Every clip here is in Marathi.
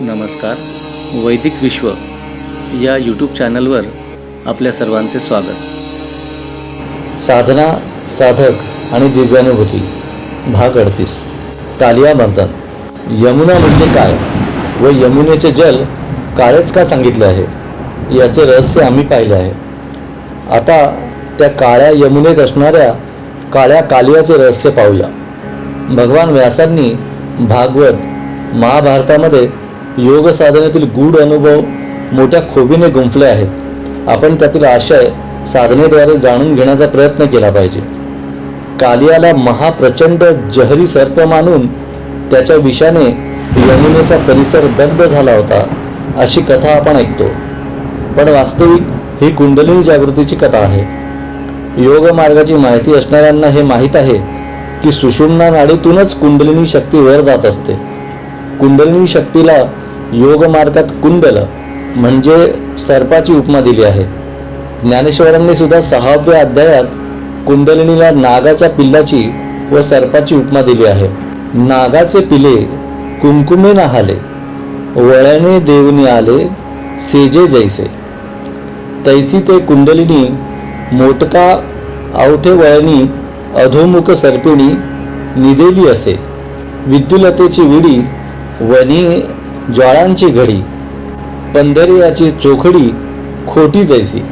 नमस्कार. वैदिक विश्व या यूट्यूब चॅनलवर आपल्या सर्वांचे स्वागत. साधना साधक आणि दिव्यानुभूती भाग अडतीस. तालिया मर्दन. यमुना म्हणजे काय व यमुनेचे जल काळेच का सांगितले आहे? याचे रहस्य आम्ही पाहिले आहे. आता त्या काळ्या यमुनेत असणाऱ्या काळ्या कालियाचे रहस्य पाहूया. भगवान व्यासांनी भागवत महाभारतामध्ये योग साधनेतील गूढ अनुभव मोठ्या खोबीने गुंफले आहेत. आपण त्यातील आशय साधनेद्वारे जाणून घेण्याचा प्रयत्न केला पाहिजे. कालियाला महाप्रचंड जहरी सर्प मानून त्याच्या विषाने यमुनेचा परिसर दग्ध झाला होता अशी कथा आपण ऐकतो. पण वास्तविक ही कुंडलिनी जागृतीची कथा आहे. योग मार्गाची माहिती असणाऱ्यांना हे माहीत आहे की सुषुम्ना नाडीतूनच कुंडलिनी शक्ती वर जात असते. कुंडलिनी शक्तीला योगमार्गात कुंडल म्हणजे सर्पाची उपमा दिली आहे. ज्ञानेश्वरांनी सुद्धा सहाव्या अध्यायात कुंडलिनीला नागाच्या पिल्लाची व सर्पाची उपमा दिली आहे. नागाचे पिले कुंकुमे नाहाले वळणे देवनी आले सेजे जैसे. तैसी ते कुंडलिनी मोटका आवठे वळणी अधोमुख सर्पिणी निदेली असे. विद्युलतेची विडी वनी ज्वाळांची घडी पंधरियाची चोखडी खोटी जैसी.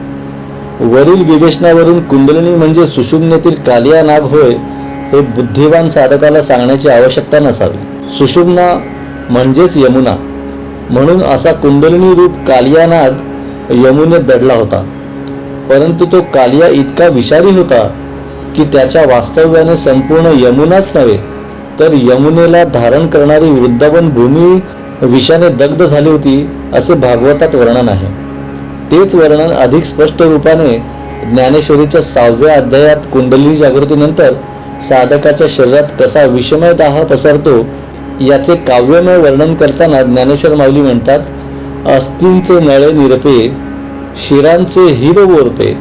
वरील विवेचनावरून कुंडलिनी म्हणजे सुषुम्नेतील कालिया नाग होय हे बुद्धिवान साधकाला सांगण्याची आवश्यकता नसावी. सुषुम्ना म्हणजेच यमुना. म्हणून असा कुंडलिनी रूप कालिया नाग यमुनेत दडला होता. परंतु तो कालिया इतका विषारी होता की त्याच्या वास्तव्याने संपूर्ण यमुनाच नव्हे तर यमुनेला धारण करणारी वृद्धावन भूमी विषाने दग्ध झाली होती असे भागवतात वर्णन आहे. तेच वर्णन अधिक स्पष्ट रूपाने ज्ञानेश्वरीच्या सहाव्या अध्यायात कुंडली जागृतीनंतर साधकाच्या शरीरात कसा विषमय दाह पसरतो याचे काव्यमय वर्णन करताना ज्ञानेश्वर माऊली म्हणतात अस्थिंचे नळे निरपे शिरांचे हिर ओरपे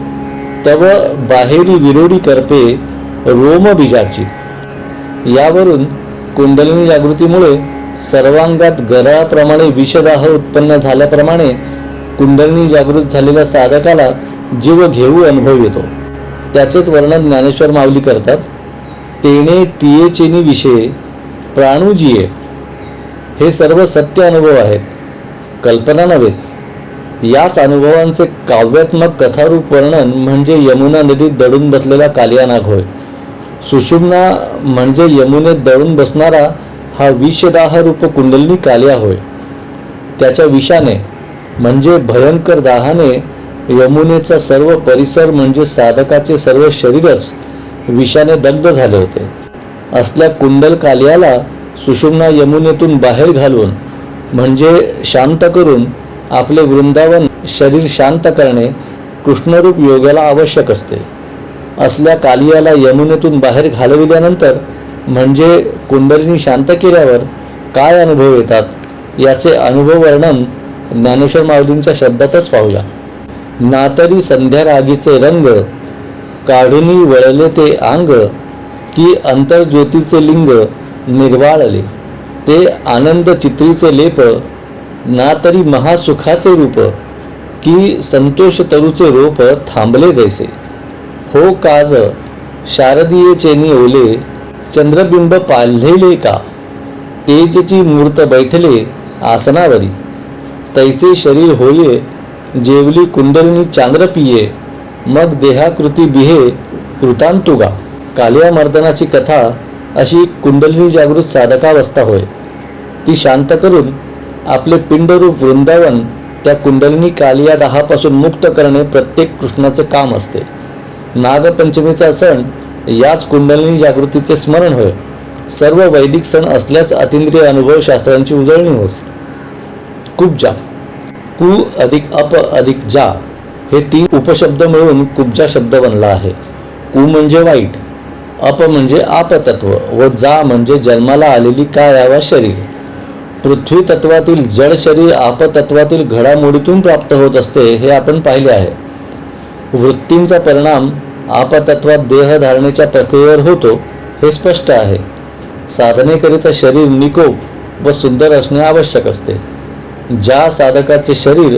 तव बाहेरी विरोडी करपे रोम बीजाची. यावरून कुंडलिनी जागृतीमुळे सर्वांगात गराप्रमाणे विषदाह उत्पन्न झाल्याप्रमाणे कुंडलनी जागृत झालेल्या साधकाला जीव घेऊ अनुभव येतो. त्याचेच वर्णन ज्ञानेश्वर माऊली करतात. तेने तियेचेनी विषय प्राणुजिये हे सर्व सत्य अनुभव आहेत. कल्पना नव्हेत याच अनुभवांचे काव्यात्मक कथारूप वर्णन म्हणजे यमुना नदीत दडून बसलेला कालियानाग होय. सुषुम्ना म्हणजे यमुनेत दडून बसणारा हा विषदाह रूप कुंडलनी कालिया होय. त्याच्या विषाने म्हणजे भयंकर दाहाने यमुनेचा सर्व परिसर म्हणजे साधकाचे सर्व शरीरच विषाने दग्ध झाले होते. असल्या कुंडल कालियाला सुषुम्ना यमुनेतून बाहेर घालून म्हणजे शांत करून आपले वृंदावन शरीर शांत करणे कृष्णरूप योगाला आवश्यक असते. असल्या कालियाला यमुनेतून बाहेर घालविल्यानंतर म्हणजे कुंडलिनी शांत केल्यावर काय अनुभव येतात? याचे अनुभव वर्णन ज्ञानेश्वर माऊलींच्या शब्दातच पाहूया. नातरी संध्या रागीचे रंग काढुनी वळले ते अंग की अंतर्ज्योतीचे लिंग निर्वाळले ते आनंद चित्रीचे लेप ना तरी महासुखाचे रूप की संतोष तरुचे रोप थांबले जैसे. हो काज शारदीय चेनी ओले चंद्रबिंब पाललेले का? तेजची मूर्त बैठले आसनावरी. तैसे शरीर होये जेवली कुंडलिनी चांद्र पिये मग देहाकृती बिहे कृतांतुगा. कालिया मर्दनाची कथा अशी कुंडलिनी जागृत साधकावस्था होय. ती शांत करून आपले पिंडरूप वृंदावन त्या कुंडलिनी कालिया दाहापासून मुक्त करणे प्रत्येक कृष्णाचे काम असते. नागपंचमीचा सण याच कुंडलिनी जागृतीचे स्मरण होय. सर्व वैदिक सण असल्याच अतिंद्रिय अनुभव शास्त्रांची उजळणी होत कुब्जा कु अधिक अप अधिक जा हे तीन उपशब्द मिळून कुब्जा शब्द बनला आहे. कु म्हणजे वाईट अप म्हणजे आपतत्व व जा म्हणजे जन्माला आलेली कायावा शरीर. पृथ्वी तत्वातील जड शरीर आपतत्वातील घडामोडीतून प्राप्त होत असते हे आपण पाहिले आहे. वृत्तींचा परिणाम आपतत्वात देह धारणेच्या प्रक्रियेवर होतो हे स्पष्ट आहे. साधनेकरिता शरीर निकोप व सुंदर असणे आवश्यक असते. ज्या साधकाचे शरीर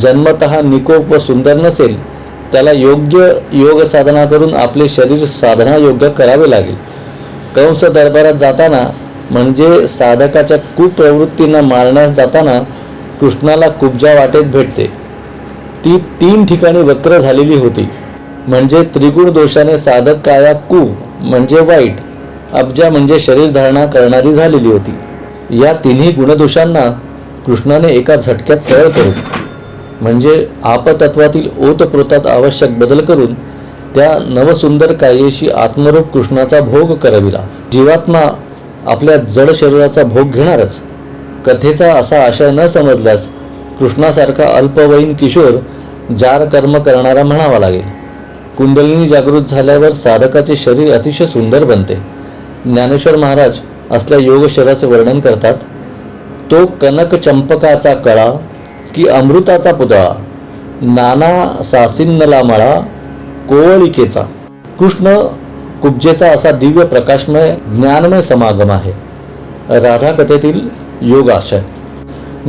जन्मत निकोप व सुंदर नसेल त्याला योग्य योग साधना करून आपले शरीर साधना योग्य करावे लागेल. कंस दरबारात जाताना म्हणजे साधकाच्या कुप्रवृत्तींना मारण्यास जाताना कृष्णाला कुब्जा वाटेत भेटते. ती तीन ठिकाणी वक्र झालेली होती. म्हणजे त्रिगुण दोषाने साधक काया कु म्हणजे वाईट. अब्जा म्हणजे शरीर धारणा करणारी झालेली होती. या तिन्ही गुणदोषांना कृष्णाने एका झटक्यात सरळ करून म्हणजे आपतत्वातील ओतप्रोतात आवश्यक बदल करून त्या नवसुंदर कायेशी आत्मरूप कृष्णाचा भोग करविला. जीवात्मा आपल्या जड शरीराचा भोग घेणारच. कथेचा असा आशय न समजल्यास कृष्णासारखा अल्पवयीन किशोर जार कर्म करणारा म्हणावा लागेल. कुंडलिनी जागृत झाल्यावर साधकाचे शरीर अतिशय सुंदर बनते. ज्ञानेश्वर महाराज असल्या योग शरीराचे वर्णन करतात तो कनक चंपकाचा कळा की अमृताचा पुतळा नाना सासिन्नला मळा कोवळिकेचा. कृष्ण कुब्जेचा असा दिव्य प्रकाशमय ज्ञानमय समागम आहे. राधा कथेतील योग आशय.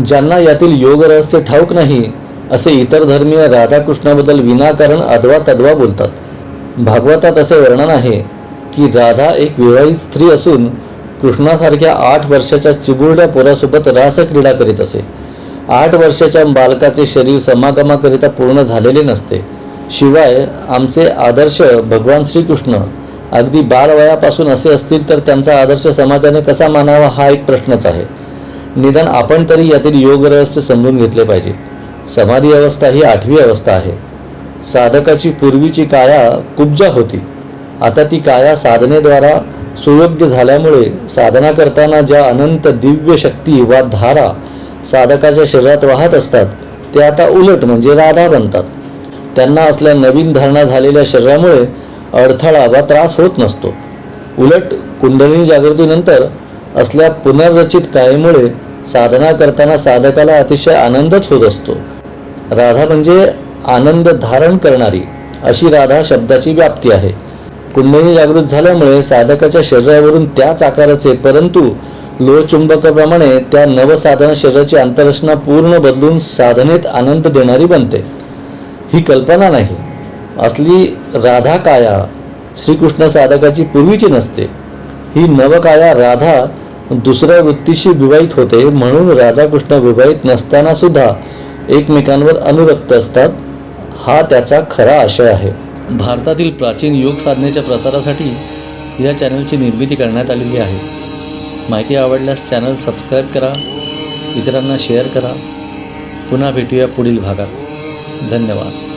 ज्यांना यातील योग रहस्य ठाऊक नाही असे इतर धर्मीय राधाकृष्णाबद्दल विनाकारण अदवा तद्वा बोलतात. भागवतात असे वर्णन आहे की राधा एक विवाहित स्त्री असून कृष्णासारख्या आठ वर्षाच्या चिबुरड्या पोरासोबत रासक्रीडा करीत असे. आठ वर्षाच्या बालकाचे शरीर समागमाकरिता पूर्ण झालेले नसते. शिवाय आमचे आदर्श भगवान श्रीकृष्ण अगदी बालवयापासून असे असतील तर त्यांचा आदर्श समाजाने कसा मानावा हा एक प्रश्नच आहे. निदान आपण तरी यातील योग रहस्य समजून घेतले पाहिजे. समाधी अवस्था ही आठवी अवस्था आहे. साधकाची पूर्वीची काया कुब्जा होती. आता ती काया साधनेद्वारा सुयोग्य झाल्यामुळे साधना करताना ज्या अनंत दिव्य शक्ती वा धारा साधकाच्या शरीरात वाहत असतात ते आता उलट म्हणजे राधा बनतात. त्यांना असल्या नवीन धारणा झालेल्या शरीरामुळे अडथळा वा त्रास होत नसतो. उलट कुंडलिनी जागृतीनंतर असल्या पुनर्रचित कायेमुळे साधना करताना साधकाला अतिशय आनंदच होत असतो. राधा म्हणजे आनंद धारण करणारी अशी राधा शब्दाची व्याप्ती आहे. कुंडली जागृत झाल्यामुळे साधकाच्या शरीरावरून त्याच आकाराचे परंतु लोहचुंबकाप्रमाणे त्या नवसाधन शरीराची आंतररचना पूर्ण बदलून साधनेत आनंद देणारी बनते. ही कल्पना नाही. असली राधा काया श्रीकृष्ण साधकाची पूर्वीची नसते. ही नवकाया राधा दुसऱ्या वृत्तीशी विवाहित होते म्हणून राधाकृष्ण विवाहित नसताना सुद्धा एकमेकांवर अनुरक्त असतात हा त्याचा खरा आशय आहे. भारतातील प्राचीन योग साधनेच्या प्रसारासाठी या चॅनलची निर्मिती करण्यात आलेली आहे. माहिती आवडल्यास चॅनल सबस्क्राईब करा इतरांना शेअर करा. पुन्हा भेटूया पुढील भागात. धन्यवाद.